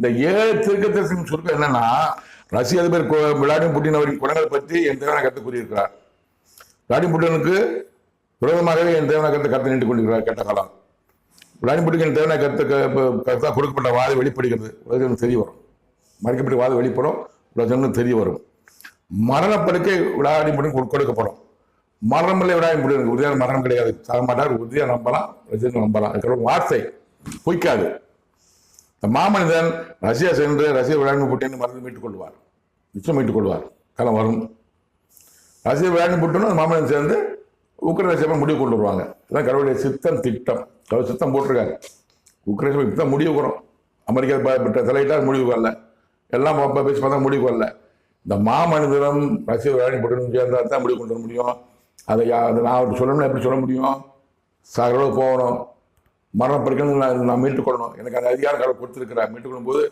இந்த ஏழு திருக்கத்தின் சுருக்கம் என்னன்னா ரஷ்ய அதிபர் விளாடிமிர் புட்டின் அவரின் குணங்களை பற்றி என் தேவனை கருத்து கூறியிருக்கிறார். விளாடிமிர் புட்டினுக்கு விரோதமாகவே என் தேவன கருத்து கருத்து நின்று கொண்டிருக்கிறார் கெட்ட காலம். விளாடிமிர் புட்டின் என் தேவனை கருத்து கருத்தாக கொடுக்கப்பட்ட வாதம் வெளிப்படுகிறது. உலகம் தெரிய வரும். மறைக்கப்பட்ட வாதம் வெளிப்படும். உலகம் தெரிய வரும். மரணப்படுக்கை விளாடிமிர் புட்டின் கொடுக்கப்படும். மரணமில்லை விளையாடி முடியும் உறுதியான மரணம் கிடையாது. சாக மாட்டார் உறுதியாக நம்பலாம் நம்பலாம். இருக்கிற ஒரு வார்த்தை பொய்க்காது. இந்த மாமனிதன் ரஷ்யா சென்று ரஷ்ய விளையாடி புட்டின் மருந்து மீட்டுக் கொள்வார் நிச்சயம் மீட்டுக் கொள்வார் காலம் வரும். ரஷ்ய விளையாடி புட்டுன்னு மாமனிதன் சேர்ந்து உக்ரைன் ரஷ்யா முடிவு கொண்டு வருவாங்க. அதான் கடவுளுடைய சித்தம் திட்டம். கடவுள் சித்தம் போட்டிருக்காங்க உக்ரைன் இப்பதான் முடிவு வரும். அமெரிக்கா ப- தலையிட்டால் முடிவு வரல. எல்லாம் பேசி பார்த்தா முடிவு வரல. இந்த மாமனிதனும் ரஷ்ய விளையாடி புட்டினும் சேர்ந்தா தான் முடிவு கொண்டு வர முடியும். அதை அதை நான் அவர் சொல்லணும்னா எப்படி சொல்ல முடியும்? சாகரோடு போகணும். மரண பறிக்கணும் நான் நான் மீட்டுக் கொள்ளணும் எனக்கு அந்த அதிகாரம் கடவுள் கொடுத்துருக்கிறார். மீட்டுக் கொள்ளும் போது